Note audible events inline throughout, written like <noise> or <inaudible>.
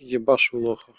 Єбашу лоха.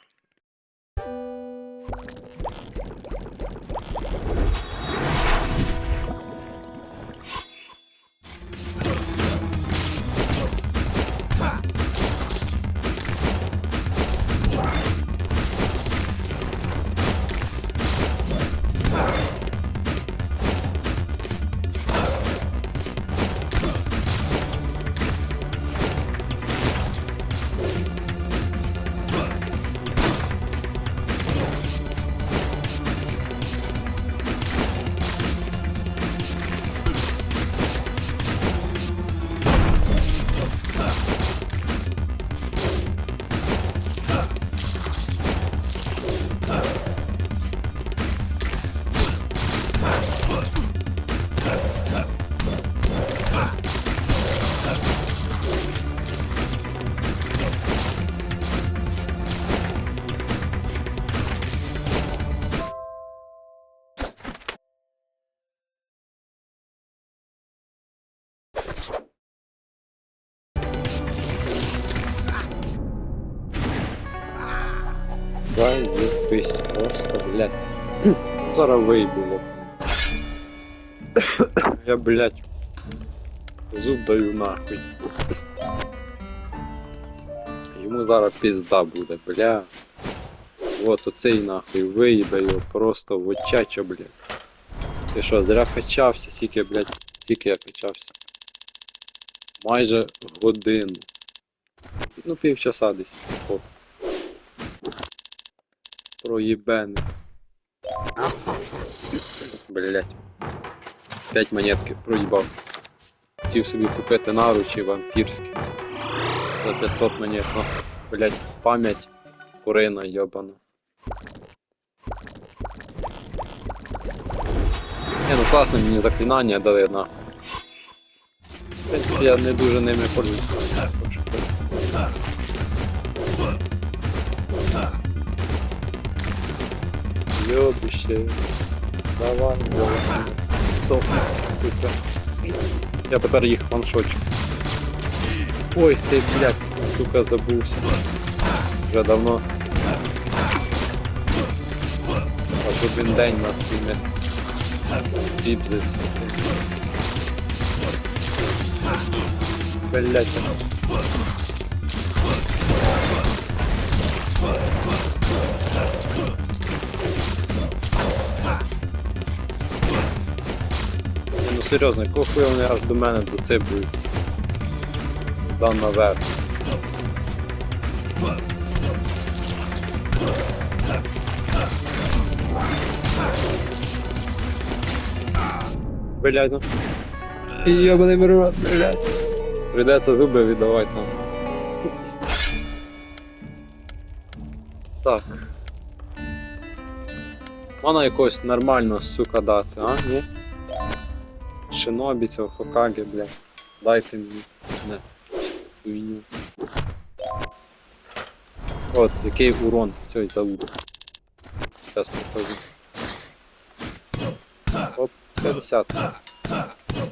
Заєбись, просто, блядь. Зараз вийбуло. Я, блядь, зуб даю нахуй. Йому зараз пізда буде, бля. Вот оцей нахуй виїбе його просто в очача, блядь. Ти що, зря качався, скільки, блядь, скільки я качався. Майже годину. Ну, півчаса десь. О. Проїбений. Блять. П'ять монетки проїбав. Хотів собі купити наручі вампірські. За 500 монет, ну, блять, пам'ять курина йобана. Не, ну класно мені заклинання дали на. В принципі, я не дуже ними пользуюсь. Любище. Давай, давай. Сука. Я тепер їх ваншочу. Ой, ти, блядь, сука, забувся. Вже давно. Аж один день на не піпзився з тим. Блядь. Серйозно, якого хуя вони аж до мене доцибують? Там наверх. Блядь, ну. Ебаний рот, блядь. Придеться зуби віддавати нам. Так. Можна якогось нормального, сука, дати, а? Ні? Шинобі цього Хокаге, блядь. Дайте мені. Не. Хуйню. От, який урон цей залуп. Зараз покажу. Оп, 50.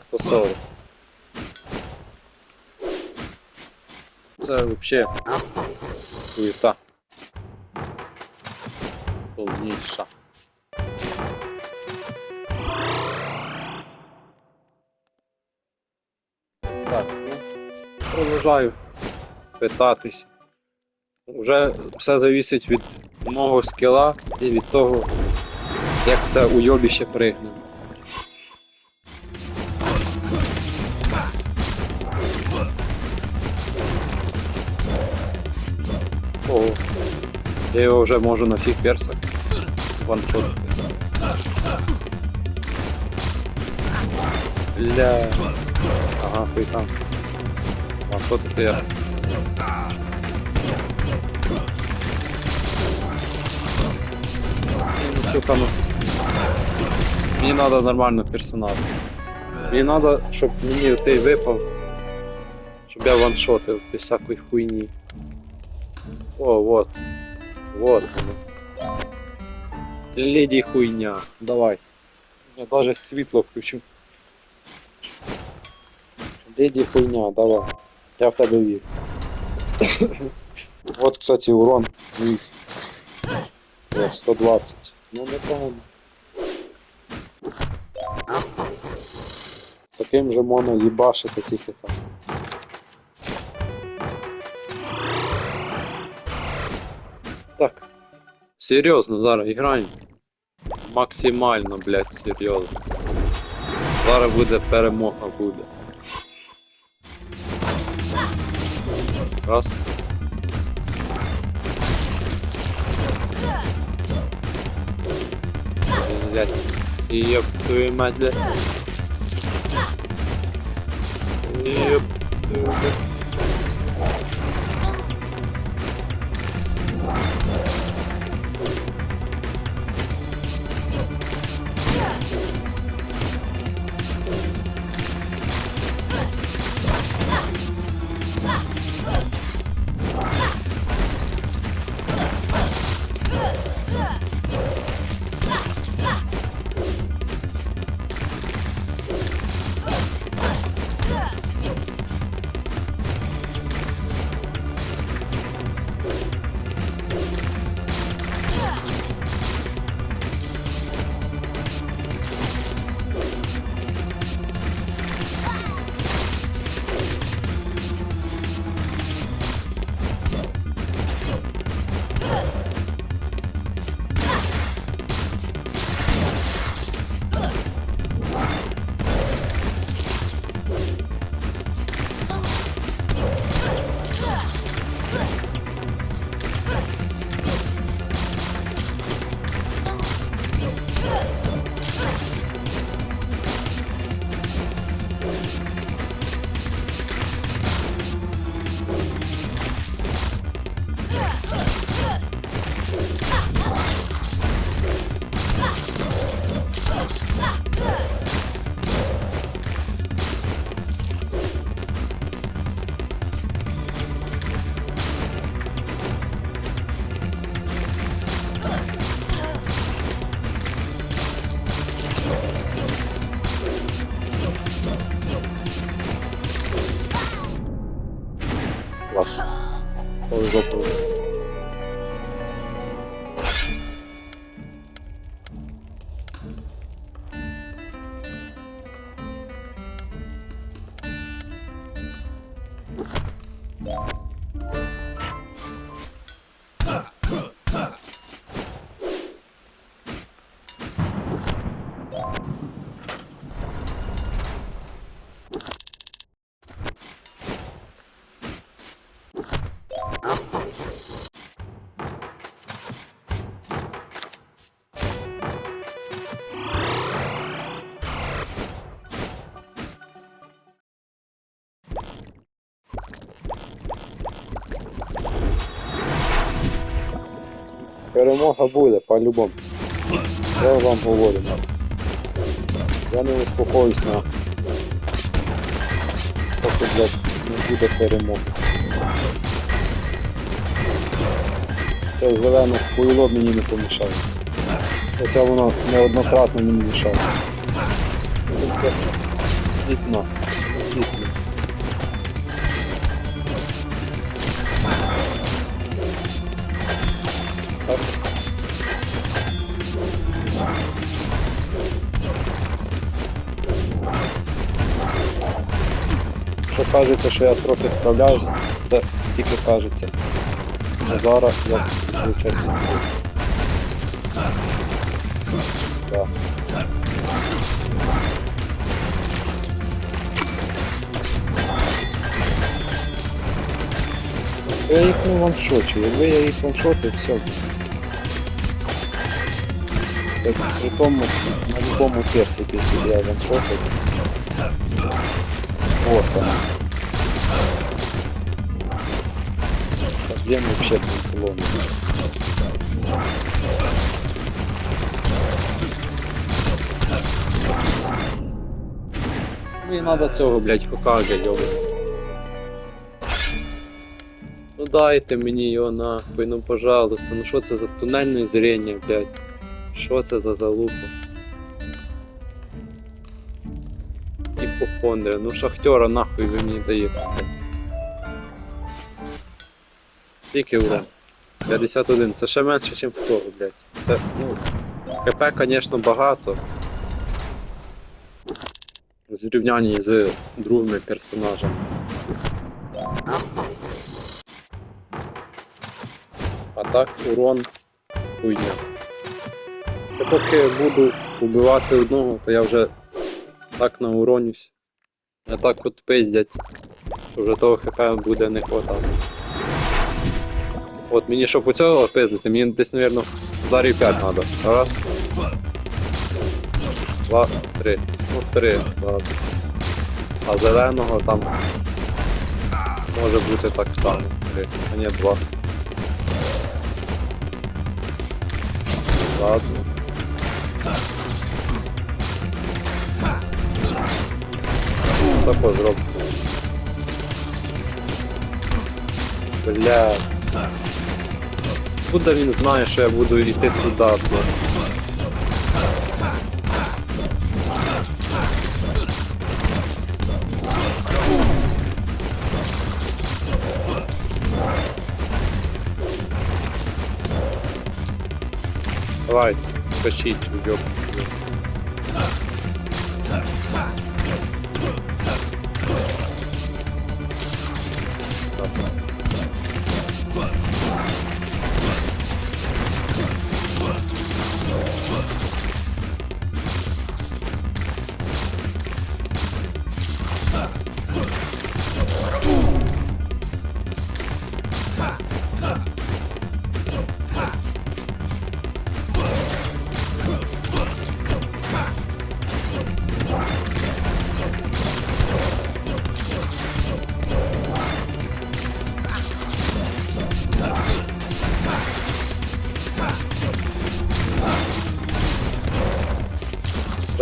140. Це взагалі хуєта. Повніша. Продовжаю питатись. Уже все завісить від мого скіла і від того, як це уйобіще пригне. Ого. Я його вже можу на всіх персах ваншотити. Бля. Ага, ти там. Ваншотити я. Ну, Сука, ну. Мені треба нормально персонал. Мені треба, щоб мені той випав. Щоб я ваншотив без всякої хуйні. О, вот. Вот оно. Леди хуйня. Давай. Я даже світло включу. Леди хуйня, давай. Я в тебе вірю. <coughs> Вот, кстати, урон. О, 120. Ну, непогано. З Таким же можна їбашити тільки там. Так. Серйозно, зараз граємо. Максимально, блядь, серйозно. Зараз буде перемога буде. Раз. Блять. Ёб твою мать, блядь. Ёб твою мать. Перемога буде, по-любому. Я вам говорю. Я не успокоюсь на. Поки, блядь, не буде перемоги. Це зелене хуйло мені не помішає. Хоча воно неоднократно мені мішало. Дітно. кажеться, що я трохи справляюсь, це тільки кажеться. А зараз я звичайно. Да. Я їх не ваншочу, якби я їх ваншотив, все. Так, при тому, на любому персике, якщо я ваншотив. Боса. Проблем вообще было. Мені надо цього, блядь, Хокага, йоба. Ну дайте мені його нахуй, ну пожалуйста, ну що це за тунельне зрення, блядь? Що це за залупа? Іпохондрия, ну шахтера нахуй ви мені даєте. блядь. Скільки урон? 51. Це ще менше, ніж в того, блядь. Це, ну. ХП, звісно, багато. В зрівнянні з другими персонажами. А так урон хуйня. Я поки буду вбивати одного, то я вже так науронюсь. Я так от пиздять, що вже того хп буде не хватати. От мені щоб у цього пиздити, мені десь, мабуть, ударів 5 треба. Раз. Два, три. Ну, три, ладно. А зеленого там може бути так само. Три. А ні, два. Ладно. Тако зроблю. Бля. Куда він знає, що я буду йти туди, бля. Давай, скачіть, уйоб.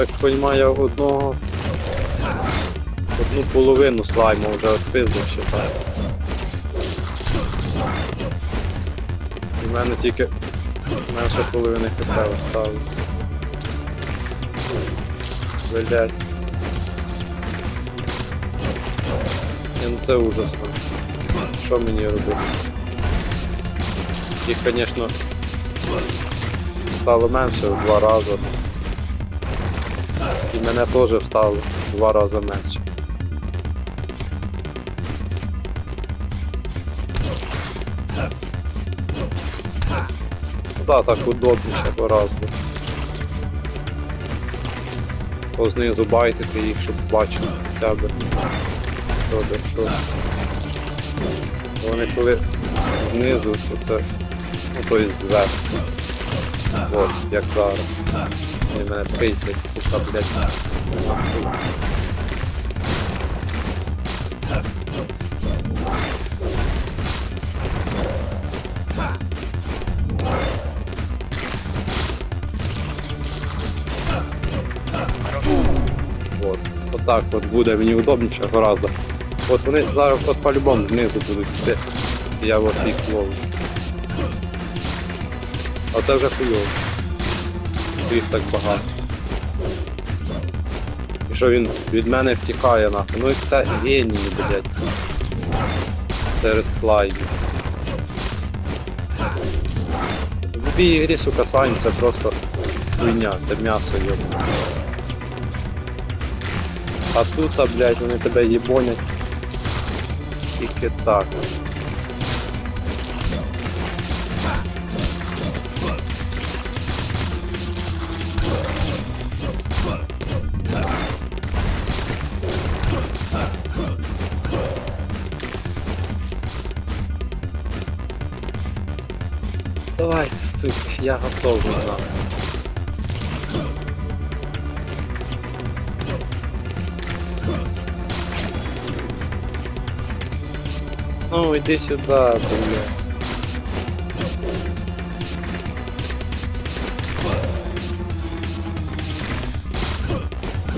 Так розумію, одного. Одну половину слайму вже відпиздив так. У мене тільки менше половини хп осталось. Блять. Ну це ужасно. Що мені робити? Їх, звісно, стало менше в два рази. Мене теж встало в два рази менше. Ну да, так удобніше гораздо. По знизу байтити їх, щоб бачили хоча б. Що що. Вони коли знизу, то це. Ну то і зверху. От, як зараз. Вони мене пиздять, сука, блядь. Нахуй. От, отак от буде мені удобніше гораздо. От вони зараз от по-любому знизу будуть йти. Я от їх ловлю. А це вже хуйово. Що Їх так багато. І що він від мене втікає нахуй. Ну і це генії, блядь. Серед слайдів. В любій ігрі, сука, слайм це просто хуйня, це м'ясо йобне. А тут, а, блядь, вони тебе їбонять. Тільки так. Я готовий нахуй. Ну, иди сюда, бля.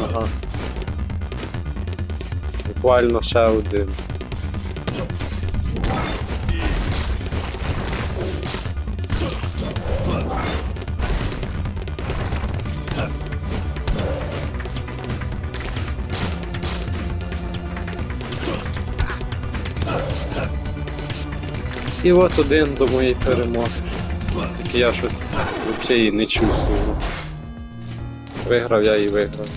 Ага. Буквально ще один. І от один до моєї перемоги. Тільки я щось взагалі її не чувствую. Виграв я і виграв.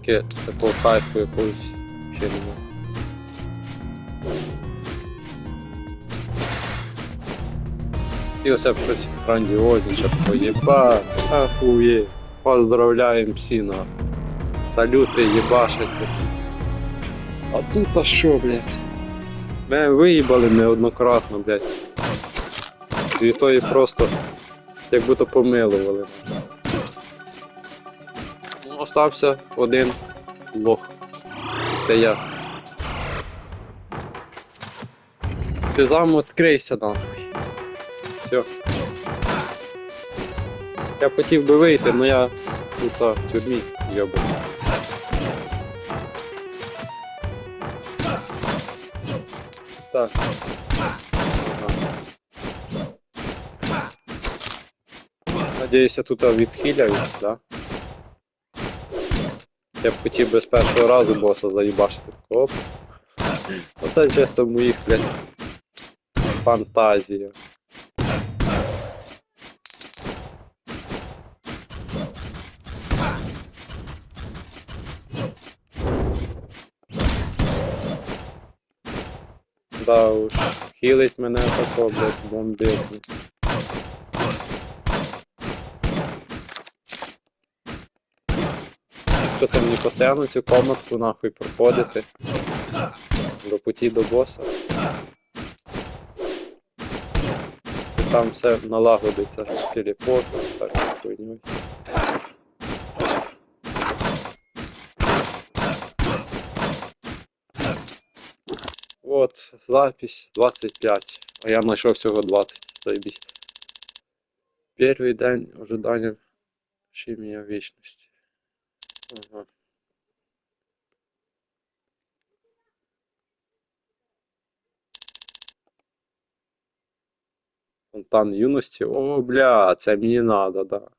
Таке такого кайфу якогось ще немає. І оце б щось грандіозніше поєба, ахує. Поздравляємо всі на салюти їбашать такі. А тут а що, блядь? Мене виїбали неоднократно, блядь. І то і просто як будто помилували. Ну, остався один лох. Це я. Сезам, відкрийся нахуй. Все. Я хотів би вийти, але я тут в тюрмі йобаний. Так. Надіюсь, я тут відхиляюсь, да? Я б хотів би з першого разу боса заїбашити. Оп. Оце чисто в моїх, блядь, фантазіях. Да уж, хілить мене тако, блядь, бомбить. Якщо це мені постійно цю комнатку нахуй проходити до путі до боса. Там все налагодиться з телепортом, так хуйню. Вот, запись 25, а я знайшов всього 20, заебись. Перший день ожидання чимія вічності. Ага. Фонтан юності. О, бля, це мені надо, да.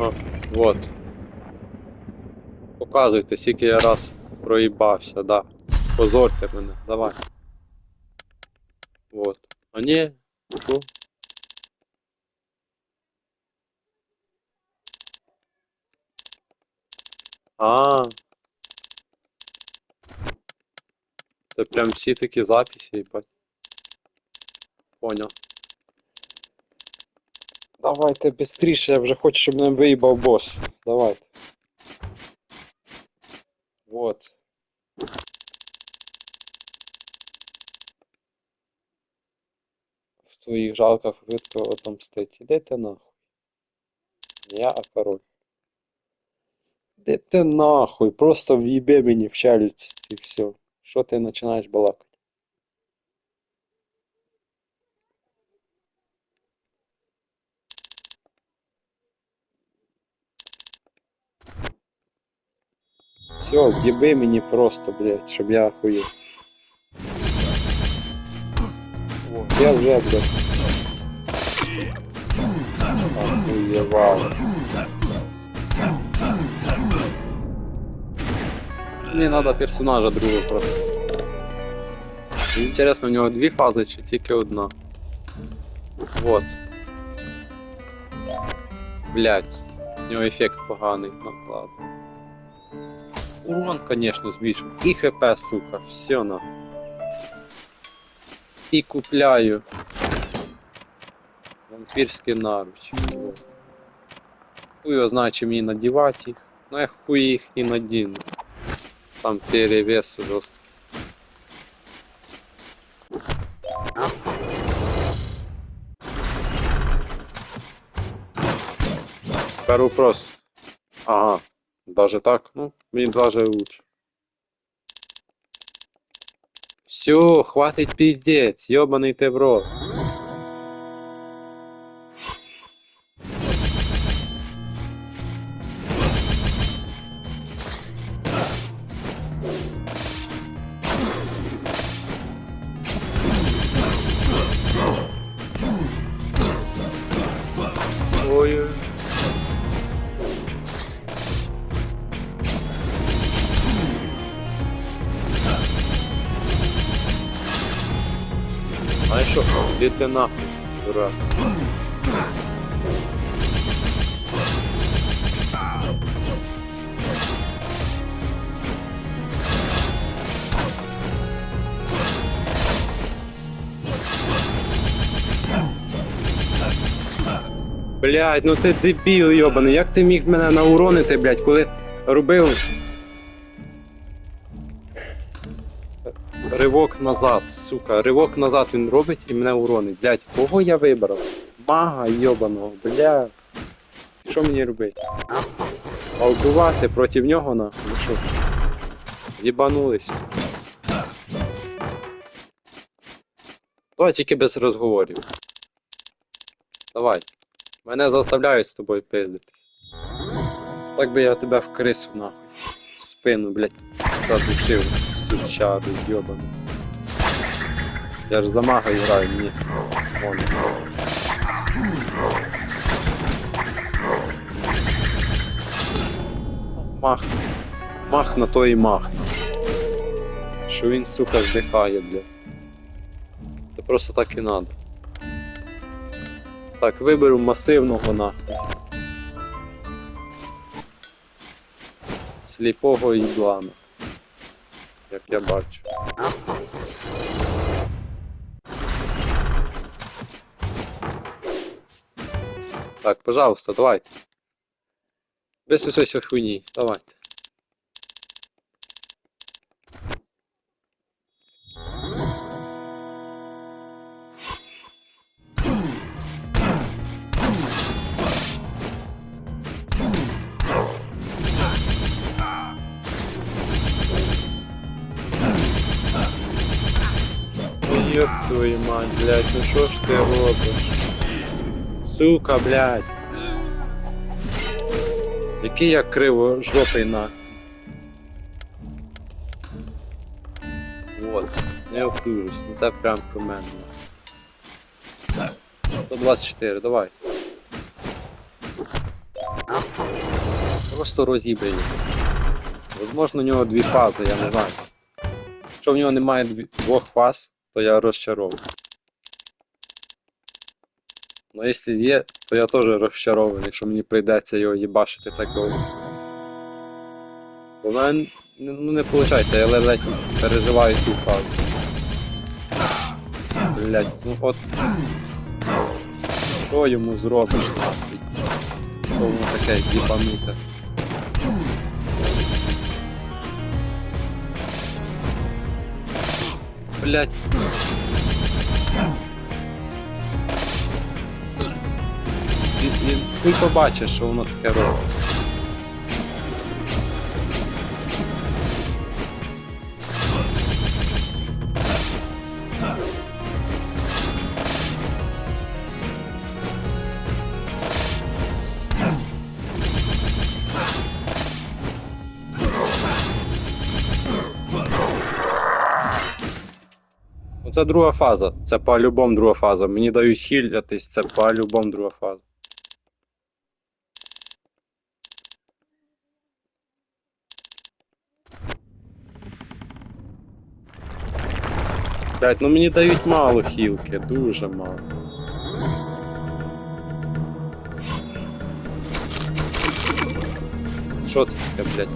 Ага, вот. Показуйте, скільки я раз проїбався, да. Позорте мене, давай. Вот. А ні, що? А. Це прям всі такі записи, їбать. Понял. Давайте быстріше, я вже хочу, щоб мене виїбав бос. Давайте. Вот. В твоїх жалках швидко отомстить. Іди ти нахуй. Я а король. Іди ти нахуй, просто в'їби мені в челюсть і все. Що ти починаєш балакати? Все, в'їби мені просто, блядь, щоб я охуєв. О, я вже, блядь. Охуєвав. Мені треба персонажа другого просто. Інтересно, у нього дві фази чи тільки одна? Вот. Блять, у нього ефект поганий, ну ладно. Урон, конечно, збільшив. І хп, сука, все на. І купляю. Вампірські наручі. Вот. Хуй його знає, чи мені надівати їх. Ну я хуй їх і надіну. Там перевес жорсткий. Тепер вопрос. Ага. Даже так? Ну, мне даже лучше. Все, хватить пиздец, ебаный ты в рот. Ой-ой. Іди ти нахуй, дурак. Блядь, ну ти дебіл йобаний, як ти міг мене науронити, блядь, коли робив Ривок назад, сука, ривок назад він робить і мене уронить. Блять, кого я вибрав? Мага йобаного, бля. Що мені робити? А вбивати проти нього на? Ну що? Єбанулись. Давай тільки без розговорів. Давай. Мене заставляють з тобою пиздитись. Так би я тебе в крису нахуй. В спину, блять, задушив. Сучари, йобаний. Я ж за мага граю, ні. Вон. Мах. Мах на то і мах. Що він, сука, здихає, блядь. Це просто так і надо. Так, виберу масивного нахуй. Сліпого іблана. Як я бачу. Так, пожалуйста, давайте. Без усього хуйні, давайте. Ёб твою мать, блядь, ну що ж ти робиш? Сука, блядь. Який я криво жопий на. Вот, не обдурюсь, ну це прям про мене. 124, давай. Просто роз'їбай. Возможно, у нього дві фази, я не знаю. Якщо в нього немає двох фаз, то я розчарований. Ну, якщо є, то я теж розчарований, що мені прийдеться його їбашити так довго. В мене ну, не виходить, я ледь переживаю цю фазу. Блять, ну от. Що йому зробиш? Що воно таке їбануте? Блять. Він, він, він побачить, що воно таке робить. Це друга фаза. Це по-любому друга фаза. Мені дають хілятись, це по-любому друга фаза. Блять, ну мені дають мало хілки, дуже мало. Що це таке, блять?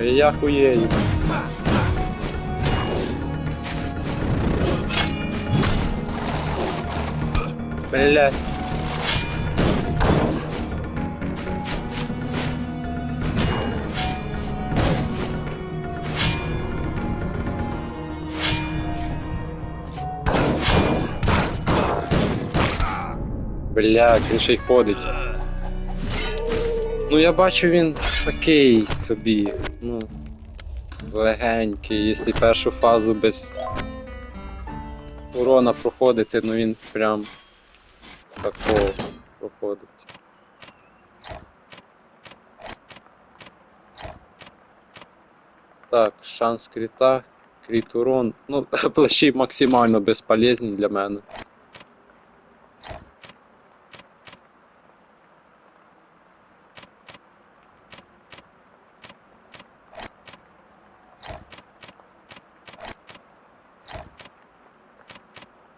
Я хуєю. Блять. Блять, він ще й ходить. Ну я бачу він такий собі. Ну. Легенький, якщо першу фазу без урона проходити, ну він прям такого проходить. Так, шанс кріта, кріт урон. Ну, <laughs> плащі максимально безполезні для мене.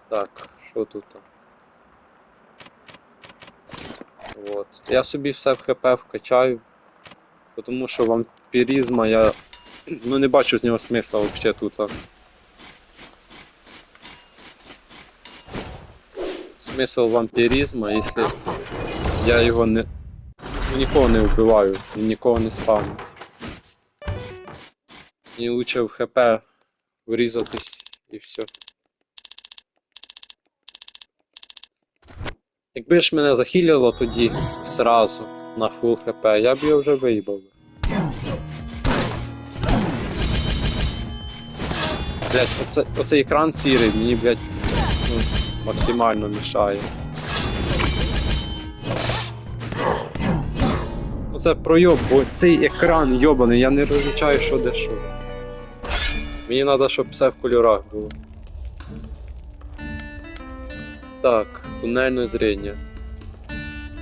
Так, що тут? Вот. Я собі все в ХП вкачаю, тому що вампірізма я ну, не бачу з нього смисла взагалі тут. Смисл вампірізма, якщо я його не. нікого не вбиваю, нікого не спавню. Мені лучше в ХП врізатись і все. Якби ж мене захилило тоді сразу на фул хп, я б його вже виїбав. Блять, оце, оцей екран сірий мені, блять, ну, максимально мішає. Оце пройоб, бо цей екран йобаний, я не розлічаю, що де що. Мені треба, щоб все в кольорах було. Так, тунельне зріння.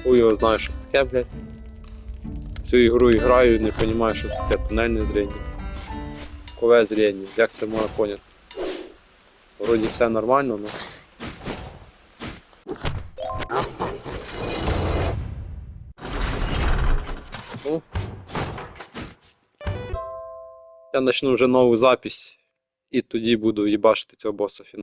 Хуй його знаю, що це таке, блядь. Всю ігру граю і не розумію, що це таке тунельне зріння. Кове зріння, як це можна поняти? Вроді все нормально, но. Ну. Я почну вже нову запись і тоді буду їбашити цього боса фінал.